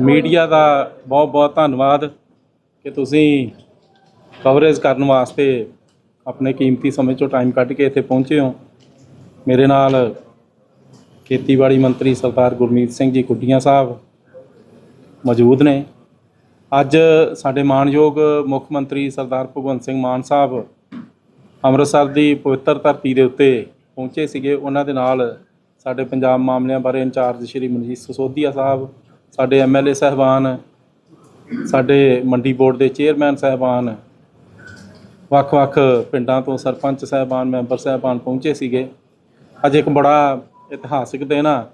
Media ਦਾ ਬਹੁਤ ਬਹੁਤ ਧੰਨਵਾਦ ਕਿ ਤੁਸੀਂ ਕਵਰੇਜ ਕਰਨ ਵਾਸਤੇ ਆਪਣੇ ਕੀਮਤੀ ਸਮੇਂ ਚੋਂ ਟਾਈਮ ਕੱਢ ਕੇ ਇੱਥੇ ਪਹੁੰਚੇ ਹੋ। ਮੇਰੇ ਨਾਲ ਖੇਤੀਬਾੜੀ ਮੰਤਰੀ ਸਰਦਾਰ ਗੁਰਮੀਤ ਸਿੰਘ ਜੀ ਕੁੱਡੀਆਂ ਸਾਹਿਬ ਮੌਜੂਦ ਨੇ। ਅੱਜ ਸਾਡੇ ਮਾਣਯੋਗ ਮੁੱਖ ਮੰਤਰੀ ਸਰਦਾਰ ਭਗਵੰਤ ਸਿੰਘ ਮਾਨ ਸਾਹਿਬ ਅੰਮ੍ਰਿਤਸਰ ਦੀ ਪਵਿੱਤਰ ਧਰਤੀ ਦੇ ਉੱਤੇ ਪਹੁੰਚੇ ਸੀਗੇ। ਉਹਨਾਂ ਦੇ ਨਾਲ ਸਾਡੇ ਪੰਜਾਬ ਮਾਮਲਿਆਂ ਬਾਰੇ ਇੰਚਾਰਜ ਸ਼੍ਰੀ ਮਨਜੀਤ ਸਸੋਦੀਆ ਸਾਹਿਬ ਸਾਡੇ ਐਮਐਲਏ ਸਹਿਬਾਨ, ਸਾਡੇ ਮੰਡੀ ਬੋਰਡ ਦੇ ਚੇਅਰਮੈਨ ਸਹਿਬਾਨ, ਵੱਖ-ਵੱਖ ਪਿੰਡਾਂ ਤੋਂ ਸਰਪੰਚ ਸਹਿਬਾਨ, ਮੈਂਬਰ ਸਹਿਬਾਨ ਪਹੁੰਚੇ ਸੀਗੇ। ਅੱਜ ਇੱਕ ਬੜਾ ਇਤਿਹਾਸਿਕ ਦਿਨ ਆ।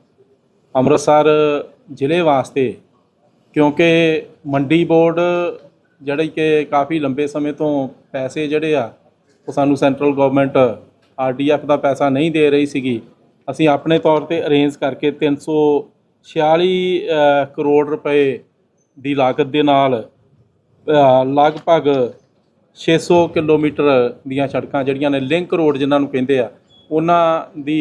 ਅੰਮ੍ਰਿਤਸਰ ਜ਼ਿਲ੍ਹੇ ਵਾਸਤੇ, ਕਿਉਂਕਿ ਮੰਡੀ ਬੋਰਡ ਜਿਹੜੇ ਕਿ ਕਾਫੀ ਲੰਬੇ ਸਮੇਂ ਤੋਂ ਪੈਸੇ ਜਿਹੜੇ ਆ, ਉਹ ਸਾਨੂੰ ਸੈਂਟਰਲ ਗਵਰਨਮੈਂਟ ਆਰਡੀਐਫ ਦਾ ਪੈਸਾ ਨਹੀਂ ਦੇ ਰਹੀ ਸੀਗੀ। ਅਸੀਂ ਆਪਣੇ ਤੌਰ ਤੇ ਅਰੇਂਜ ਕਰਕੇ 300 46 ਕਰੋੜ ਰੁਪਏ ਦੀ ਲਾਗਤ ਦੇ ਨਾਲ ਲਗਭਗ 600 ਕਿਲੋਮੀਟਰ ਦੀਆਂ ਸੜਕਾਂ ਜਿਹੜੀਆਂ ਨੇ ਲਿੰਕ ਰੋਡ ਜਿਨ੍ਹਾਂ ਨੂੰ ਕਹਿੰਦੇ ਆ, ਉਹਨਾਂ ਦੀ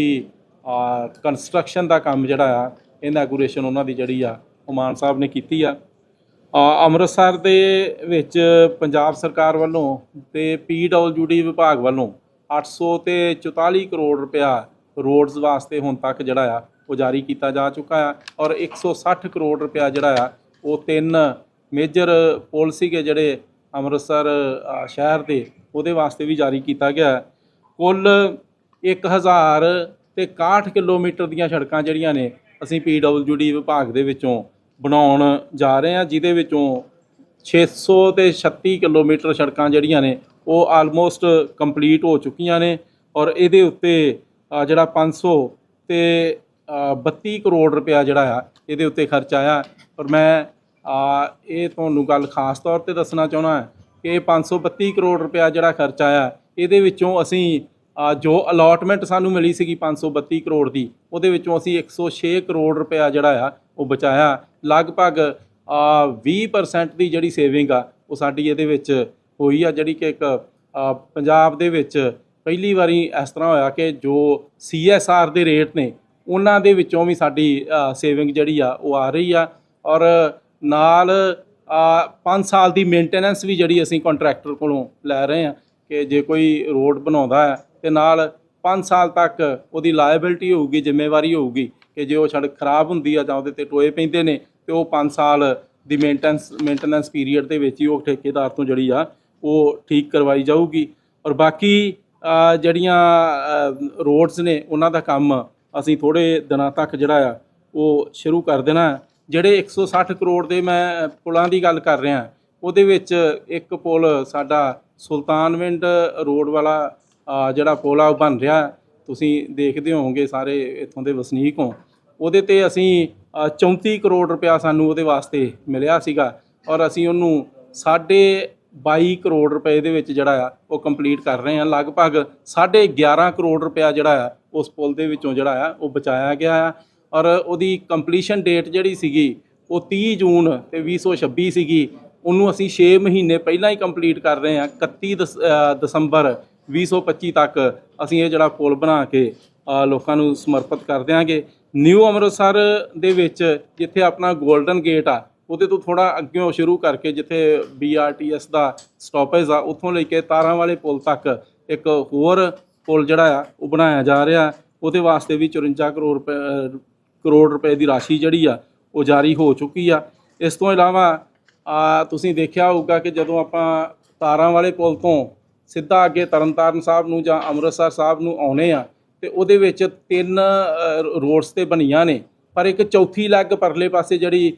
ਕੰਸਟਰਕਸ਼ਨ ਦਾ ਕੰਮ ਜਿਹੜਾ ਆ ਇਨੋਗੂਰੇਸ਼ਨ ਉਹਨਾਂ ਦੀ ਜਿਹੜੀ ਆ ਉਮਾਨ ਸਾਹਿਬ ਨੇ ਕੀਤੀ ਆ। ਅੰਮ੍ਰਿਤਸਰ ਦੇ ਵਿੱਚ ਪੰਜਾਬ ਸਰਕਾਰ ਵੱਲੋਂ ਤੇ ਪੀਡਬਲਯੂਡੀ ਵਿਭਾਗ ਵੱਲੋਂ 844 ਕਰੋੜ ਰੁਪਇਆ ਰੋਡਸ ਵਾਸਤੇ ਹੁਣ ਤੱਕ ਜਿਹੜਾ ਆ ਉਹ ਜਾਰੀ ਕੀਤਾ ਜਾ ਚੁੱਕਾ ਆ ਔਰ 160 ਕਰੋੜ ਰੁਪਇਆ ਜਿਹੜਾ ਆ ਉਹ ਤਿੰਨ ਮੇਜਰ ਪੁਲ ਸੀਗੇ ਜਿਹੜੇ ਅੰਮ੍ਰਿਤਸਰ ਸ਼ਹਿਰ ਦੇ ਉਹਦੇ ਵਾਸਤੇ ਵੀ ਜਾਰੀ ਕੀਤਾ ਗਿਆ ਹੈ। ਕੁੱਲ 1000 ਤੇ 61 ਕਿਲੋਮੀਟਰ ਦੀਆਂ ਸੜਕਾਂ ਜਿਹੜੀਆਂ ਨੇ ਅਸੀਂ ਪੀਡਬਲਯੂਡੀ ਵਿਭਾਗ ਦੇ ਵਿੱਚੋਂ ਬਣਾਉਣ ਜਾ ਰਹੇ ਹਾਂ ਜਿਹਦੇ ਵਿੱਚੋਂ 600 ਤੇ 36 ਕਿਲੋਮੀਟਰ ਸੜਕਾਂ ਜਿਹੜੀਆਂ ਨੇ ਉਹ ਆਲਮੋਸਟ ਕੰਪਲੀਟ ਹੋ ਚੁੱਕੀਆਂ ਨੇ ਔਰ ਇਹਦੇ ਉੱਤੇ ਜਿਹੜਾ 500 ਤੇ ਅ, 32 ਕਰੋੜ ਰੁਪਇਆ ਜਿਹੜਾ ਆ ਇਹਦੇ ਉੱਤੇ ਖਰਚ ਆਇਆ। ਔਰ ਮੈਂ ਇਹ ਤੁਹਾਨੂੰ ਗੱਲ ਖਾਸ ਤੌਰ ਤੇ ਦੱਸਣਾ ਚਾਹੁੰਦਾ ਹਾਂ ਕਿ ਇਹ 532 ਕਰੋੜ ਰੁਪਇਆ ਜਿਹੜਾ ਖਰਚ ਆਇਆ ਇਹਦੇ ਵਿੱਚੋਂ ਅਸੀਂ ਜੋ ਅਲਾਟਮੈਂਟ ਸਾਨੂੰ ਮਿਲੀ ਸੀਗੀ 532 ਕਰੋੜ ਦੀ ਉਹਦੇ ਵਿੱਚੋਂ ਅਸੀਂ 106 ਕਰੋੜ ਰੁਪਇਆ ਜਿਹੜਾ ਆ ਉਹ ਬਚਾਇਆ। ਲਗਭਗ ਅ, 20% ਦੀ ਜਿਹੜੀ ਸੇਵਿੰਗ ਆ ਉਹ ਸਾਡੀ ਇਹਦੇ ਵਿੱਚ ਹੋਈ ਆ ਜਿਹੜੀ ਕਿ ਇੱਕ ਪੰਜਾਬ ਦੇ ਵਿੱਚ ਪਹਿਲੀ ਵਾਰੀ ਇਸ ਤਰ੍ਹਾਂ ਹੋਇਆ ਕਿ ਜੋ ਸੀਐਸਆਰ ਦੇ ਰੇਟ ਨੇ ਉਹਨਾਂ ਦੇ ਵਿੱਚੋਂ ਵੀ ਸਾਡੀ ਸੇਵਿੰਗ ਜਿਹੜੀ ਆ, ਉਹ ਆ ਰਹੀ ਆ। ਔਰ ਨਾਲ 5 ਸਾਲ ਦੀ ਮੇਨਟੇਨੈਂਸ ਵੀ ਜਿਹੜੀ ਅਸੀਂ ਕੰਟਰੈਕਟਰ ਕੋਲੋਂ ਲੈ ਰਹੇ ਹਾਂ ਕਿ ਜੇ ਕੋਈ ਰੋਡ ਬਣਾਉਂਦਾ ਹੈ, ਤੇ ਨਾਲ 5 ਸਾਲ ਤੱਕ ਉਹਦੀ ਲਾਇਬਿਲਟੀ ਹੋਊਗੀ, ਜ਼ਿੰਮੇਵਾਰੀ ਹੋਊਗੀ ਕਿ ਜੇ ਉਹ ਸੜਕ ਖਰਾਬ ਹੁੰਦੀ ਆ ਜਾਂ ਉਹਦੇ ਤੇ ਟੋਏ ਪੈਂਦੇ ਨੇ, ਤੇ ਉਹ 5 ਸਾਲ ਦੀ ਮੇਨਟੇਨੈਂਸ ਮੇਨਟੇਨੈਂਸ ਪੀਰੀਅਡ ਦੇ ਵਿੱਚ ਹੀ ਉਹ ਠੇਕੇਦਾਰ ਤੋਂ ਜਿਹੜੀ ਆ, ਉਹ ਠੀਕ ਕਰਵਾਈ ਜਾਊਗੀ। ਔਰ ਬਾਕੀ ਜਿਹੜੀਆਂ ਰੋਡਸ ਨੇ, ਉਹਨਾਂ ਦਾ ਕੰਮ ਅਸੀਂ ਥੋੜੇ ਦਿਨਾਂ ਤੱਕ ਜਿਹੜਾ ਆ ਉਹ ਸ਼ੁਰੂ ਕਰ ਦੇਣਾ। ਹੈ। ਜਿਹੜੇ 160 ਕਰੋੜ ਦੇ ਮੈਂ ਪੁਲਾਂ ਦੀ ਗੱਲ ਕਰ ਰਿਹਾ ਉਹਦੇ ਵਿੱਚ ਇੱਕ ਪੁਲ ਸਾਡਾ ਸੁਲਤਾਨਵਿੰਡ ਰੋਡ ਵਾਲਾ ਜਿਹੜਾ ਪੁਲ ਆ ਉਹ ਬਣ ਰਿਹਾ। ਤੁਸੀਂ ਦੇਖਦੇ ਹੋਵੋਗੇ ਸਾਰੇ ਇੱਥੋਂ ਦੇ ਵਸਨੀਕ ਹੋ। ਉਹਦੇ ਤੇ ਅਸੀਂ ਅ, 34 ਕਰੋੜ ਰੁਪਇਆ ਸਾਨੂੰ ਉਹਦੇ ਵਾਸਤੇ ਮਿਲਿਆ ਸੀਗਾ। ਔਰ ਅਸੀਂ ਉਹਨੂੰ ਸਾਢੇ 22 ਕਰੋੜ ਰੁਪਏ ਦੇ ਵਿੱਚ ਜਿਹੜਾ ਆ ਉਹ ਕੰਪਲੀਟ ਕਰ ਰਹੇ ਹਾਂ ਲਗਭਗ 11.5 ਕਰੋੜ ਰੁਪਇਆ ਜਿਹੜਾ ਆ ਉਸ ਪੁਲ ਦੇ ਵਿੱਚੋਂ ਜਿਹੜਾ ਆ ਉਹ ਬਚਾਇਆ ਗਿਆ ਆ। ਔਰ ਉਹਦੀ ਕੰਪਲੀਸ਼ਨ ਡੇਟ ਜਿਹੜੀ ਸੀਗੀ ਉਹ 30 ਜੂਨ ਤੇ 2026 ਸੀਗੀ। ਉਹਨੂੰ ਅਸੀਂ 6 ਮਹੀਨੇ ਪਹਿਲਾਂ ਹੀ ਕੰਪਲੀਟ ਕਰ ਰਹੇ ਹਾਂ 31 ਦਸ- ਅ, ਦਸੰਬਰ 2025 ਤੱਕ ਅਸੀਂ ਇਹ ਜਿਹੜਾ ਪੁਲ ਬਣਾ ਕੇ ਲੋਕਾਂ ਨੂੰ ਸਮਰਪਿਤ ਕਰ ਦਿਆਂਗੇ। ਨਿਊ ਅੰਮ੍ਰਿਤਸਰ ਦੇ ਵਿੱਚ ਜਿੱਥੇ ਆਪਣਾ 골ਡਨ ਗੇਟ ਆ ਉਹਦੇ ਤੋਂ ਥੋੜਾ ਅੱਗੇ ਸ਼ੁਰੂ ਕਰਕੇ ਜਿੱਥੇ BRTS ਦਾ ਸਟਾਪੇਜ ਆ, ਉੱਥੋਂ ਲੈ ਕੇ ਤਾਰਾਂ ਵਾਲੇ ਪੁਲ ਤੱਕ ਇੱਕ ਹੋਰ ਪੁਲ ਜਿਹੜਾ ਆ, ਉਹ ਬਣਾਇਆ ਜਾ ਰਿਹਾ। ਉਹਦੇ ਵਾਸਤੇ ਵੀ 54 ਕਰੋੜ ਰੁਪਏ ਕਰੋੜ ਰੁਪਏ ਦੀ ਰਾਸ਼ੀ ਜਿਹੜੀ ਆ, ਉਹ ਜਾਰੀ ਹੋ ਚੁੱਕੀ ਆ। ਇਸ ਤੋਂ ਇਲਾਵਾ, ਆ ਤੁਸੀਂ ਦੇਖਿਆ ਹੋਊਗਾ ਕਿ ਜਦੋਂ ਆਪਾਂ ਤਾਰਾਂ ਵਾਲੇ ਪੁਲ ਤੋਂ ਸਿੱਧਾ ਅੱਗੇ ਤਰਨਤਾਰਨ ਸਾਹਿਬ ਨੂੰ ਜਾਂ ਅੰਮ੍ਰਿਤਸਰ ਸਾਹਿਬ ਨੂੰ ਆਉਨੇ ਆ, ਤੇ ਉਹਦੇ ਵਿੱਚ ਤਿੰਨ ਰੋਡਸ ਤੇ ਬਣੀਆਂ ਨੇ। ਪਰ ਇੱਕ ਚੌਥੀ ਲੈਗ ਪਰਲੇ ਪਾਸੇ ਜਿਹੜੀ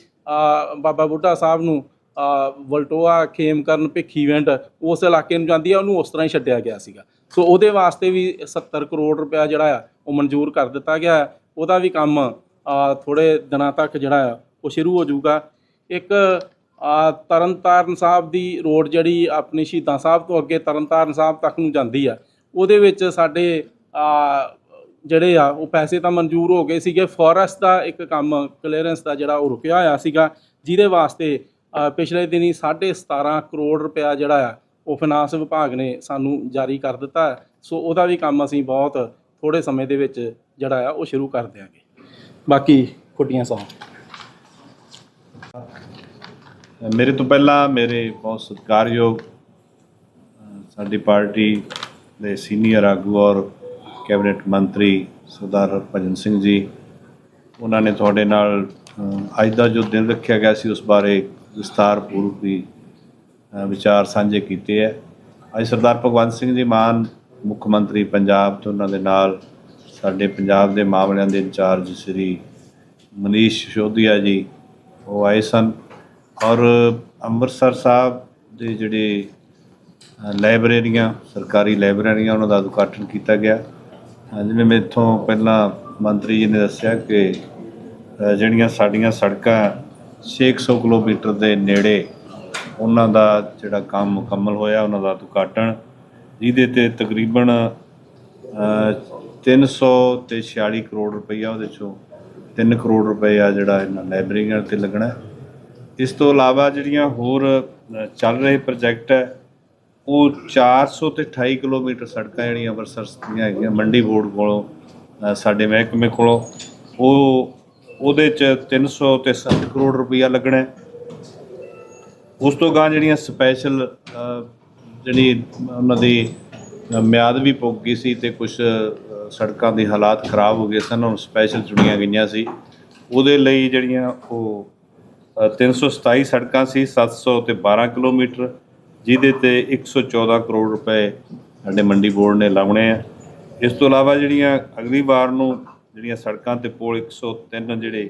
ਬਾਬਾ ਬੁੱਢਾ ਸਾਹਿਬ ਨੂੰ ਆ, ਵਲਟੋਆ ਖੇਮਕਰਨ ਭਿੱਖੀਵਿੰਡ ਉਸ ਇਲਾਕੇ ਨੂੰ ਜਾਂਦੀ ਆ ਉਹਨੂੰ ਉਸ ਤਰ੍ਹਾਂ ਹੀ ਛੱਡਿਆ ਗਿਆ ਸੀਗਾ ਸੋ ਉਹਦੇ ਵਾਸਤੇ ਵੀ 70 ਕਰੋੜ ਰੁਪਇਆ ਜਿਹੜਾ ਆ ਉਹ ਮਨਜ਼ੂਰ ਕਰ ਦਿੱਤਾ ਗਿਆ ਹੈ। ਉਹਦਾ ਵੀ ਕੰਮ ਥੋੜੇ ਦਿਨਾਂ ਤੱਕ ਜਿਹੜਾ ਆ ਉਹ ਸ਼ੁਰੂ ਹੋ ਜਾਊਗਾ ਇੱਕ ਤਰਨਤਾਰਨ ਸਾਹਿਬ ਦੀ ਰੋਡ ਜਿਹੜੀ ਆਪਣੀ ਸ਼ਹੀਦਾਂ ਸਾਹਿਬ ਤੋਂ ਅੱਗੇ ਤਰਨਤਾਰਨ ਸਾਹਿਬ ਤੱਕ ਨੂੰ ਜਾਂਦੀ ਆ ਉਹਦੇ ਵਿੱਚ ਸਾਡੇ ਜਿਹੜੇ ਆ, ਉਹ ਪੈਸੇ ਤਾਂ ਮਨਜ਼ੂਰ ਹੋ ਗਏ ਸੀਗੇ। ਫੋਰੈਸਟ ਦਾ ਇੱਕ ਕੰਮ ਕਲੀਅਰੈਂਸ ਦਾ ਜਿਹੜਾ ਉਹ ਰੁਕਿਆ ਹੋਇਆ ਸੀਗਾ, ਜਿਹਦੇ ਵਾਸਤੇ ਪਿਛਲੇ ਦਿਨੀ 17.5 ਕਰੋੜ ਰੁਪਇਆ ਜਿਹੜਾ ਆ, ਉਹ ਫਾਈਨਾਂਸ ਵਿਭਾਗ ਨੇ ਸਾਨੂੰ ਜਾਰੀ ਕਰ ਦਿੱਤਾ। ਸੋ ਉਹਦਾ ਵੀ ਕੰਮ ਅਸੀਂ ਬਹੁਤ ਥੋੜੇ ਸਮੇਂ ਦੇ ਵਿੱਚ ਜਿਹੜਾ ਆ, ਉਹ ਸ਼ੁਰੂ ਕਰ ਦਿਆਂਗੇ। ਬਾਕੀ ਖੁੱਟੀਆਂ ਸੌ। ਮੇਰੇ ਤੋਂ ਪਹਿਲਾਂ ਮੇਰੇ ਬਹੁਤ ਸਤਿਕਾਰਯੋਗ ਸਾਡੀ ਪਾਰਟੀ ਦੇ ਸੀਨੀਅਰ ਆਗੂ ਔਰ ਕੈਬਨਿਟ ਮੰਤਰੀ ਸਰਦਾਰ ਹਰਭਜਨ ਸਿੰਘ ਜੀ, ਉਹਨਾਂ ਨੇ ਤੁਹਾਡੇ ਨਾਲ ਅੱਜ ਦਾ ਜੋ ਦਿਨ ਰੱਖਿਆ ਗਿਆ ਸੀ ਉਸ ਬਾਰੇ ਵਿਸਤਾਰਪੂਰਵਕ ਵੀ ਵਿਚਾਰ ਸਾਂਝੇ ਕੀਤੇ ਹੈ। ਅੱਜ ਸਰਦਾਰ ਭਗਵੰਤ ਸਿੰਘ ਜੀ ਮਾਨ, ਮੁੱਖ ਮੰਤਰੀ ਪੰਜਾਬ ਤੇ ਉਹਨਾਂ ਦੇ ਨਾਲ ਸਾਡੇ ਪੰਜਾਬ ਦੇ ਮਾਮਲਿਆਂ ਦੇ ਇੰਚਾਰਜ ਸ੍ਰੀ ਮਨੀਸ਼ ਸਿਸੋਦੀਆ ਜੀ, ਉਹ ਆਏ ਸਨ। ਔਰ ਅੰਮ੍ਰਿਤਸਰ ਸਾਹਿਬ ਦੇ ਜਿਹੜੇ ਲਾਇਬ੍ਰੇਰੀਆਂ, ਸਰਕਾਰੀ ਲਾਇਬ੍ਰੇਰੀਆਂ, ਉਹਨਾਂ ਦਾ ਉਦਘਾਟਨ ਕੀਤਾ ਗਿਆ। ਜਿਵੇਂ ਮੇਥੋਂ ਪਹਿਲਾਂ ਮੰਤਰੀ ਜੀ ਨੇ ਦੱਸਿਆ ਕਿ ਜਿਹੜੀਆਂ ਸਾਡੀਆਂ ਸੜਕਾਂ 600 ਕਿਲੋਮੀਟਰ ਦੇ ਨੇੜੇ ਉਹਨਾਂ ਦਾ ਜਿਹੜਾ ਕੰਮ ਮੁਕੰਮਲ ਹੋਇਆ ਉਹਨਾਂ ਦਾ ਉਦਘਾਟਨ ਜਿਹਦੇ ਤੇ ਤਕਰੀਬਨ ਅ, 300 ਤੇ 46 ਕਰੋੜ ਰੁਪਈਆ ਉਹਦੇ ਚੋਂ 3 ਕਰੋੜ ਰੁਪਈਆ ਜਿਹੜਾ ਇਹਨਾਂ ਲਾਇਬ੍ਰੇਰੀਆਂ ਤੇ ਲੱਗਣਾ। ਇਸ ਤੋਂ ਇਲਾਵਾ ਜਿਹੜੀਆਂ ਹੋਰ ਚੱਲ ਰਹੇ ਪ੍ਰੋਜੈਕਟ ਹੈ ਉਹ 400 ਤੇ 28 ਕਿਲੋਮੀਟਰ ਸੜਕਾਂ ਜਿਹੜੀਆਂ ਅੰਮ੍ਰਿਤਸਰ ਦੀਆਂ ਹੈਗੀਆਂ ਮੰਡੀ ਬੋਰਡ ਕੋਲੋਂ ਸਾਡੇ ਮਹਿਕਮੇ ਕੋਲੋਂ ਉਹ ਉਹਦੇ ਚ 300 ਤੇ 60 ਕਰੋੜ ਰੁਪਈਆ ਲੱਗਣਾ ਉਸ ਤੋਂ ਗਾਂ ਜਿਹੜੀਆਂ ਸਪੈਸ਼ਲ ਜਿਹੜੀ ਉਹਨਾਂ ਦੀ ਮਿਆਦ ਵੀ ਪੁੱਗ ਗਈ ਸੀ ਤੇ ਕੁਝ ਸੜਕਾਂ ਦੇ ਹਾਲਾਤ ਖਰਾਬ ਹੋ ਗਏ ਸਨ ਉਹ ਸਪੈਸ਼ਲ ਚੁਣੀਆਂ ਗਈਆਂ ਸੀ। ਉਹਦੇ ਲਈ ਜਿਹੜੀਆਂ ਉਹ ਅ, 327 ਸੜਕਾਂ ਸੀ 700 ਤੇ 12 ਕਿਲੋਮੀਟਰ ਜਿਹਦੇ ਤੇ 114 ਕਰੋੜ ਰੁਪਏ ਸਾਡੇ ਮੰਡੀ ਬੋਰਡ ਨੇ ਲਾਉਣੇ ਆ। ਇਸ ਤੋਂ ਇਲਾਵਾ ਜਿਹੜੀਆਂ ਅਗਲੀ ਵਾਰ ਨੂੰ ਜਿਹੜੀਆਂ ਸੜਕਾਂ ਤੇ ਪੁਲ 103 ਜਿਹੜੇ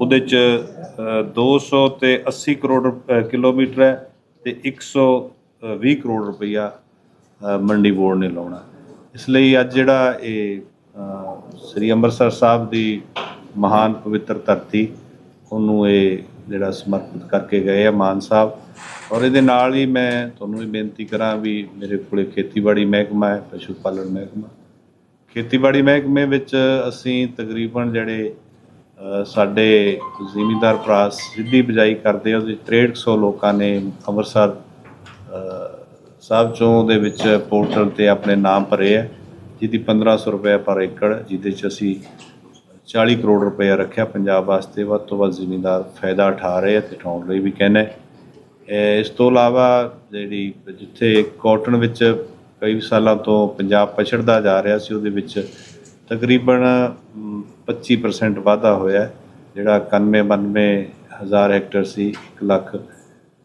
ਉਹਦੇ ਚ ਅ, 200 ਤੇ 80 ਕਰੋੜ ਰੁਪ- ਕਿਲੋਮੀਟਰ ਹੈ ਤੇ 120 ਕਰੋੜ ਰੁਪਈਆ ਮੰਡੀ ਬੋਰਡ ਨੇ ਲਾਉਣਾ। ਇਸ ਲਈ ਅੱਜ ਜਿਹੜਾ ਇਹ ਸ੍ਰੀ ਅੰਮ੍ਰਿਤਸਰ ਸਾਹਿਬ ਦੀ ਮਹਾਨ ਪਵਿੱਤਰ ਧਰਤੀ ਉਹਨੂੰ ਇਹ ਜਿਹੜਾ ਸਮਰਪਿਤ ਕਰਕੇ ਗਏ ਆ ਮਾਨ ਸਾਹਿਬ। ਔਰ ਇਹਦੇ ਨਾਲ ਹੀ ਮੈਂ ਤੁਹਾਨੂੰ ਵੀ ਬੇਨਤੀ ਕਰਾਂ ਵੀ ਮੇਰੇ ਕੋਲੇ ਖੇਤੀਬਾੜੀ ਮਹਿਕਮਾ ਹੈ, ਪਸ਼ੂ ਪਾਲਣ ਮਹਿਕਮਾ। ਖੇਤੀਬਾੜੀ ਮਹਿਕਮੇ ਵਿੱਚ ਅਸੀਂ ਤਕਰੀਬਨ ਜਿਹੜੇ ਸਾਡੇ ਜ਼ਿਮੀਂਦਾਰ ਭਰਾ ਸਿੱਧੀ ਬਿਜਾਈ ਕਰਦੇ ਆ, ਉਹਦੇ 6300 ਲੋਕਾਂ ਨੇ ਅੰਮ੍ਰਿਤਸਰ ਸਾਹਿਬ ਚੋਂ ਦੇ ਵਿੱਚ ਪੋਰਟਲ ਤੇ ਆਪਣੇ ਨਾਮ ਭਰੇ ਆ, ਜਿਹਦੀ 1500 ਰੁਪਏ ਪਰ ਏਕੜ, ਜਿਹਦੇ ਚ ਅਸੀਂ 40 ਕਰੋੜ ਰੁਪਏ ਰੱਖਿਆ, ਪੰਜਾਬ ਵਾਸਤੇ ਵੱਧ ਤੋਂ ਵੱਧ ਜ਼ਿਮੀਂਦਾਰ ਫਾਇਦਾ ਉਠਾ ਰਹੇ ਆ ਤੇ ਉਠਾਉਣ ਲਈ ਵੀ ਕਹਿੰਦੇ ਇਸ ਤੋਂ ਇਲਾਵਾ ਜਿਹੜੀ ਜਿੱਥੇ ਕਾਟਨ ਵਿੱਚ ਕਈ ਸਾਲਾਂ ਤੋਂ ਪੰਜਾਬ ਪਛੜਦਾ ਜਾ ਰਿਹਾ ਸੀ ਉਹਦੇ ਵਿੱਚ ਤਕਰੀਬਨ ਅਮ, 25% ਵਾਧਾ ਹੋਇਆ ਜਿਹੜਾ 91 92 ਹਜ਼ਾਰ ਹੈਕਟਰ ਸੀ 1 ਲੱਖ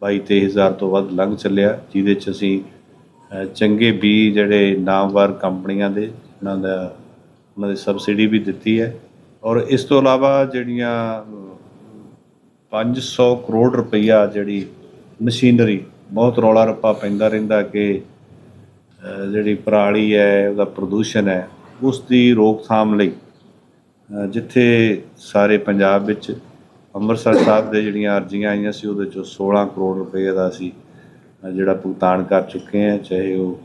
22 23 ਹਜ਼ਾਰ ਤੋਂ ਵੱਧ ਲੰਘ ਚੱਲਿਆ ਜਿਹਦੇ ਚ ਅਸੀਂ ਚੰਗੇ ਬੀ ਜਿਹੜੇ ਨਾਮਵਰ ਕੰਪਨੀਆਂ ਦੇ ਉਹਨਾਂ ਦਾ ਉਹਨਾਂ ਦੀ ਸਬਸਿਡੀ ਵੀ ਦਿੱਤੀ ਹੈ। ਔਰ ਇਸ ਤੋਂ ਇਲਾਵਾ ਜਿਹੜੀਆਂ ਅ, 500 ਕਰੋੜ ਰੁਪਈਆ ਜਿਹੜੀ ਮਸ਼ੀਨਰੀ, ਬਹੁਤ ਰੌਲਾ ਰੱਪਾ ਪੈਂਦਾ ਰਹਿੰਦਾ ਕਿ ਜਿਹੜੀ ਪਰਾਲੀ ਹੈ, ਉਹਦਾ ਪ੍ਰਦੂਸ਼ਣ ਹੈ, ਉਸ ਦੀ ਰੋਕਥਾਮ ਲਈ ਜਿੱਥੇ ਸਾਰੇ ਪੰਜਾਬ ਵਿੱਚ ਅੰਮ੍ਰਿਤਸਰ ਸਾਹਿਬ ਦੇ ਜਿਹੜੀਆਂ ਅਰਜ਼ੀਆਂ ਆਈਆਂ ਸੀ, ਉਹਦੇ ਚੋਂ 16 ਕਰੋੜ ਰੁਪਏ ਦਾ ਅਸੀਂ ਜਿਹੜਾ ਭੁਗਤਾਨ ਕਰ ਚੁੱਕੇ ਹਾਂ, ਚਾਹੇ ਉਹ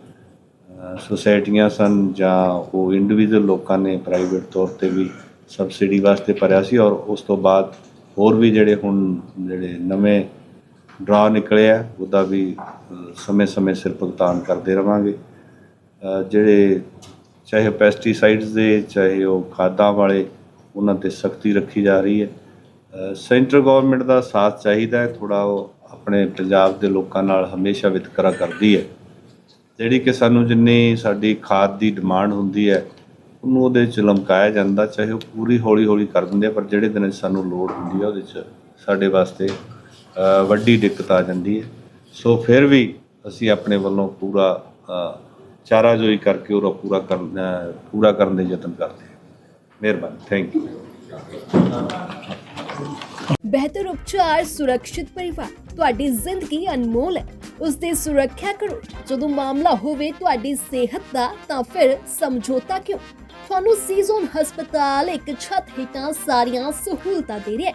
ਸੁਸਾਇਟੀਆਂ ਸਨ ਜਾਂ ਉਹ ਇੰਡੀਵਿਜੂਅਲ ਲੋਕਾਂ ਨੇ ਪ੍ਰਾਈਵੇਟ ਤੌਰ ਤੇ ਵੀ ਸਬਸਿਡੀ ਵਾਸਤੇ ਭਰਿਆ ਸੀ ਔਰ ਉਸ ਤੋਂ ਬਾਅਦ ਹੋਰ ਵੀ ਜਿਹੜੇ ਹੁਣ, ਜਿਹੜੇ ਨਵੇਂ ਡਰਾ ਨਿਕਲਿਆ, ਉਹਦਾ ਵੀ ਸਮੇਂ-ਸਮੇਂ ਸਿਰ ਭੁਗਤਾਨ ਕਰਦੇ ਰਵਾਂਗੇ। ਜਿਹੜੇ ਚਾਹੇ ਪੈਸਟੀਸਾਈਡਸ ਦੇ, ਚਾਹੇ ਉਹ ਖਾਦਾਂ ਵਾਲੇ, ਉਹਨਾਂ ਤੇ ਸਖਤੀ ਰੱਖੀ ਜਾ ਰਹੀ ਹੈ। ਸੈਂਟਰ ਗਵਰਨਮੈਂਟ ਦਾ ਸਾਥ ਚਾਹੀਦਾ ਹੈ ਥੋੜਾ ਉਹ ਆਪਣੇ ਪੰਜਾਬ ਦੇ ਲੋਕਾਂ ਨਾਲ ਹਮੇਸ਼ਾ ਵਿਤਕਰਾ ਕਰਦੀ ਹੈ। ਜਿਹੜੀ ਕਿ ਸਾਨੂੰ ਜਿੰਨੀ ਸਾਡੀ ਖਾਦ ਦੀ ਡਿਮਾਂਡ ਹੁੰਦੀ ਹੈ, ਉਹਨੂੰ ਉਹਦੇ ਚ ਲਮਕਾਇਆ ਜਾਂਦਾ, ਚਾਹੇ ਉਹ ਪੂਰੀ ਹੌਲੀ ਹੌਲੀ ਕਰ ਦਿੰਦੇ ਆ, ਪਰ ਜਿਹੜੇ ਦਿਨ 'ਚ ਸਾਨੂੰ ਲੋੜ ਹੁੰਦੀ ਹੈ ਉਹਦੇ ਚ ਸਾਡੇ ਵਾਸਤੇ ਵੱਡੀ ਦਿੱਕਤ ਆ ਜਾਂਦੀ ਹੈ। ਸੋ ਫਿਰ ਵੀ ਅਸੀਂ ਆਪਣੇ ਵੱਲੋਂ ਪੂਰਾ ਅ, ਚਾਰਾਜੋਈ ਕਰਕੇ ਉਹਦਾ ਪੂਰਾ ਕਰਨ ਪੂਰਾ ਕਰਨ ਦੇ ਯਤਨ ਕਰਦੇ ਹਾਂ। ਮਿਹਰਬਾਨੀ। ਥੈਂਕ ਯੂ ਬਿਹਤਰ ਉਪਚਾਰ ਸੁਰੱਖਿਅਤ ਪਰਿਵਾਰ ਤੁਹਾਡੀ ਜ਼ਿੰਦਗੀ ਅਨਮੋਲ ਹੈ। ਉਸ ਦੀ ਸੁਰੱਖਿਆ ਕਰੋ। ਜਦੋਂ ਮਾਮਲਾ ਹੋਵੇ ਤੁਹਾਡੀ ਸਿਹਤ ਦਾ ਤਾਂ ਫਿਰ ਸਮਝੌਤਾ ਕਿਉਂ? ਤੁਹਾਨੂੰ ਸੀਜ਼ਨ ਹਸਪਤਾਲ ਇੱਕ ਛੱਤ ਹੇਠਾਂ ਸਾਰੀਆਂ ਸਹੂਲਤਾਂ ਦੇ ਰਿਹਾ ਹੈ।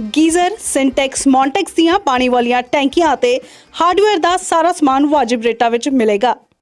ਗੀਜ਼ਰ, ਸਿੰਟੈਕਸ, ਮੌਂਟੈਕਸ ਦੀਆਂ ਪਾਣੀ ਵਾਲੀਆਂ ਟੈਂਕੀਆਂ ਅਤੇ ਹਾਰਡਵੇਅਰ ਦਾ ਸਾਰਾ ਸਮਾਨ ਵਾਜਿਬ ਰੇਟਾਂ ਵਿੱਚ ਮਿਲੇਗਾ।